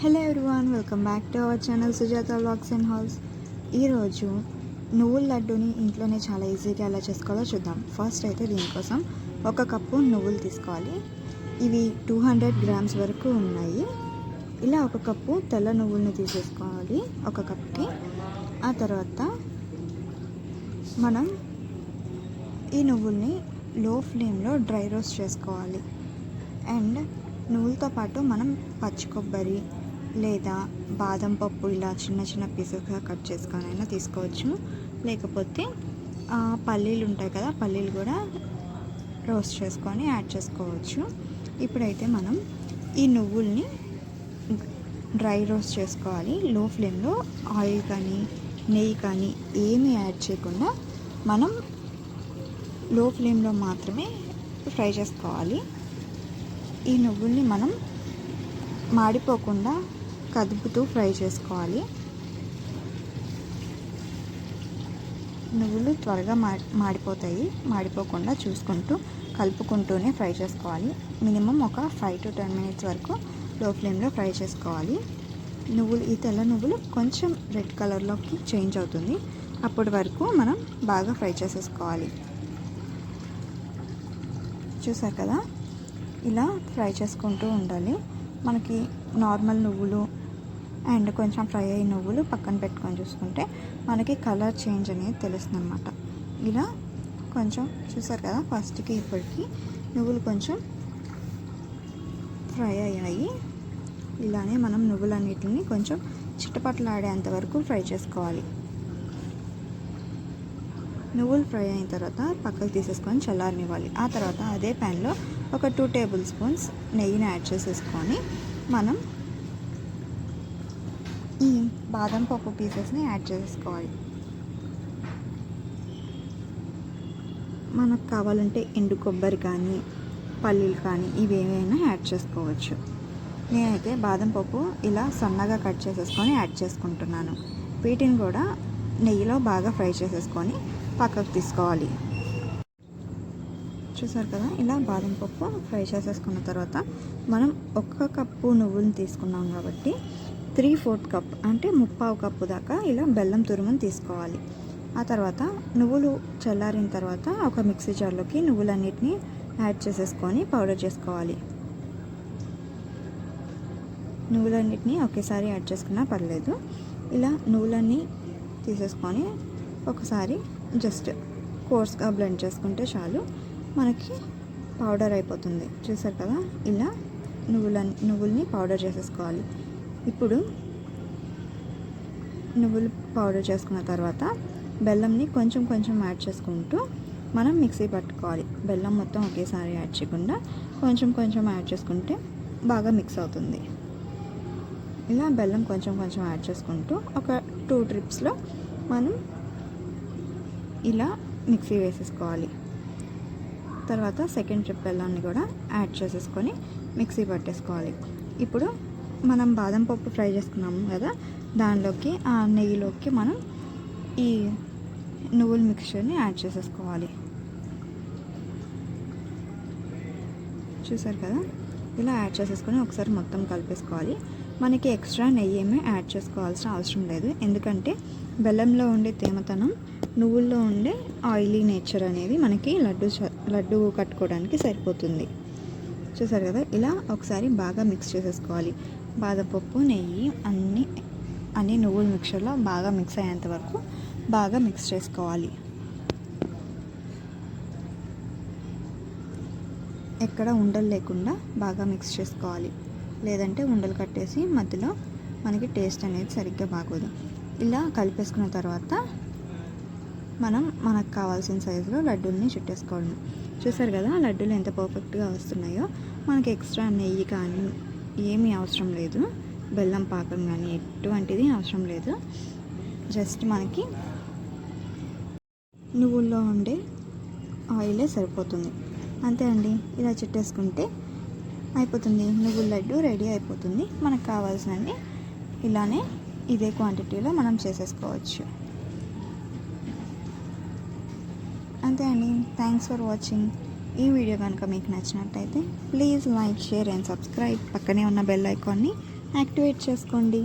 Hello everyone welcome back to our channel Sujatha vlogs and hauls ఈరోజు నువ్వుల లడ్డూని ఇంట్లోనే చాలా ఈజీగా ఎలా చేసుకోవాలో చూద్దాం. ఫస్ట్ అయితే దీనికోసం ఒక కప్పు నువ్వులు తీసుకోవాలి. ఇవి టూ హండ్రెడ్ గ్రామ్స్ వరకు ఉన్నాయి. ఇలా ఒక కప్పు తెల్ల నువ్వుల్ని తీసేసుకోవాలి ఒక కప్కి. ఆ తర్వాత మనం ఈ నువ్వుల్ని లో ఫ్లేమ్లో డ్రై రోస్ట్ చేసుకోవాలి. అండ్ నువ్వులతో పాటు మనం పచ్చి కొబ్బరి లేదా బాదం పప్పు ఇలా చిన్న చిన్న పీసెస్గా కట్ చేసుకొనైనా తీసుకోవచ్చు. లేకపోతే పల్లీలు ఉంటాయి కదా పల్లీలు కూడా రోస్ట్ చేసుకొని యాడ్ చేసుకోవచ్చు. ఇప్పుడైతే మనం ఈ నువ్వుల్ని డ్రై రోస్ట్ చేసుకోవాలి. లో ఫ్లేమ్లో ఆయిల్ కానీ నెయ్యి కానీ ఏమీ యాడ్ చేయకుండా మనం లో ఫ్లేమ్లో మాత్రమే ఫ్రై చేసుకోవాలి. ఈ నువ్వుల్ని మనం మాడిపోకుండా కదుపుతూ ఫ్రై చేసుకోవాలి. నువ్వులు త్వరగా మా మాడిపోతాయి. మాడిపోకుండా చూసుకుంటూ కలుపుకుంటూనే ఫ్రై చేసుకోవాలి. మినిమం ఒక ఫైవ్ టు టెన్ మినిట్స్ వరకు లో ఫ్లేమ్లో ఫ్రై చేసుకోవాలి. నువ్వులు ఈ తెల్ల నువ్వులు కొంచెం రెడ్ కలర్లోకి చేంజ్ అవుతుంది. అప్పటి వరకు మనం బాగా ఫ్రై చేసేసుకోవాలి. చూసారు కదా? ఇలా ఫ్రై చేసుకుంటూ ఉండాలి. మనకి నార్మల్ నువ్వులు అండ్ కొంచెం ఫ్రై అయ్యి నువ్వులు పక్కన పెట్టుకొని చూసుకుంటే మనకి కలర్ చేంజ్ అనేది తెలుస్తుంది అనమాట ఇలా కొంచెం చూసారు కదా ఫస్ట్కి ఇప్పటికి నువ్వులు కొంచెం ఫ్రై అయ్యాయి. ఇలానే మనం నువ్వులన్నిటిని కొంచెం చిట్టపట్లాడేంత వరకు ఫ్రై చేసుకోవాలి. నువ్వులు ఫ్రై అయిన తర్వాత పక్కకు తీసేసుకొని చల్లారనివ్వాలి. ఆ తర్వాత అదే ప్యాన్లో ఒక టూ టేబుల్ స్పూన్స్ నెయ్యిని యాడ్ చేసేసుకొని మనం ఈ బాదం పప్పు పీసెస్ని యాడ్ చేసుకోవాలి. మనకు కావాలంటే ఎండు కొబ్బరి కానీ పల్లీలు కానీ ఇవి ఏమైనా యాడ్ చేసుకోవచ్చు. నేనైతే బాదం పప్పు ఇలా సన్నగా కట్ చేసేసుకొని యాడ్ చేసుకుంటున్నాను. వీటిని కూడా నెయ్యిలో బాగా ఫ్రై చేసేసుకొని పక్కకు తీసుకోవాలి. చూసారు కదా? ఇలా బాదం పప్పు ఫ్రై చేసేసుకున్న తర్వాత మనం ఒక్క కప్పు నువ్వులను తీసుకున్నాం కాబట్టి త్రీ ఫోర్త్ కప్ అంటే ముప్పావు కప్పు దాకా ఇలా బెల్లం తురుమును తీసుకోవాలి. ఆ తర్వాత నువ్వులు చల్లారిన తర్వాత ఒక మిక్సీ జార్లోకి నువ్వులన్నిటిని యాడ్ చేసేసుకొని పౌడర్ చేసుకోవాలి. నువ్వులన్నిటిని ఒకేసారి యాడ్ చేసుకున్నా పర్లేదు. ఇలా నువ్వులన్నీ తీసేసుకొని ఒకసారి జస్ట్ కోర్స్గా బ్లెండ్ చేసుకుంటే చాలు. మనకి పౌడర్ అయిపోతుంది. చూసారు కదా? ఇలా నువ్వుల నువ్వుల్ని పౌడర్ చేసేసుకోవాలి. ఇప్పుడు నువ్వులు పౌడర్ చేసుకున్న తర్వాత బెల్లంని కొంచెం కొంచెం యాడ్ చేసుకుంటూ మనం మిక్సీ పట్టుకోవాలి. బెల్లం మొత్తం ఒకేసారి యాడ్ చేయకుండా కొంచెం కొంచెం యాడ్ చేసుకుంటే బాగా మిక్స్ అవుతుంది. ఇలా బెల్లం కొంచెం కొంచెం యాడ్ చేసుకుంటూ ఒక టూ ట్రిప్స్లో మనం ఇలా మిక్సీ వేసేసుకోవాలి. తర్వాత సెకండ్ ట్రిప్ బెల్లాన్ని కూడా యాడ్ చేసేసుకొని మిక్సీ పట్టేసుకోవాలి. ఇప్పుడు మనం బాదం పప్పు ఫ్రై చేసుకున్నాము కదా దానిలోకి ఆ నెయ్యిలోకి మనం ఈ నువ్వుల మిక్చర్ని యాడ్ చేసేసుకోవాలి. చూసారు కదా? ఇలా యాడ్ చేసేసుకొని ఒకసారి మొత్తం కలిపేసుకోవాలి. మనకి ఎక్స్ట్రా నెయ్యి ఏమీ యాడ్ చేసుకోవాల్సిన అవసరం లేదు. ఎందుకంటే బెల్లంలో ఉండే తేమతనం నువ్వుల్లో ఉండే ఆయిలీ నేచర్ అనేది మనకి లడ్డు చ- లడ్డు కట్టుకోవడానికి సరిపోతుంది. చూసారు కదా? ఇలా ఒకసారి బాగా మిక్స్ చేసేసుకోవాలి. బాదపప్పు నెయ్యి అన్నీ అన్ని నువ్వుల మిక్చర్లో బాగా మిక్స్ అయ్యేంత వరకు బాగా మిక్స్ చేసుకోవాలి. ఎక్కడ ఉండలు లేకుండా బాగా మిక్స్ చేసుకోవాలి. లేదంటే ఉండలు కట్టేసి మధ్యలో మనకి టేస్ట్ అనేది సరిగ్గా బాగోదు. ఇలా కలిపేసుకున్న తర్వాత మనం మనకు కావాల్సిన సైజులో లడ్డూల్ని చుట్టేసుకోవడం చూసారు కదా లడ్డూలు ఎంత పర్ఫెక్ట్గా వస్తున్నాయో? మనకి ఎక్స్ట్రా నెయ్యి కానీ ఏమీ అవసరం లేదు. బెల్లం పాకం కానీ ఎటువంటిది అవసరం లేదు. జస్ట్ మనకి నువ్వుల్లో ఉండే ఆయిలే సరిపోతుంది. అంతే అండి. ఇలా చుట్టేసుకుంటే అయిపోతుంది. నువ్వుల లడ్డు రెడీ అయిపోతుంది. మనకు కావాల్సినవి ఇలానే ఇదే క్వాంటిటీలో మనం చేసేసుకోవచ్చు. అంతే అండి. Thanks for watching. ఈ వీడియో కనుక మీకు నచ్చినట్టయితే please like share and subscribe పక్కనే ఉన్న బెల్ ఐకాన్ని యాక్టివేట్ చేసుకోండి.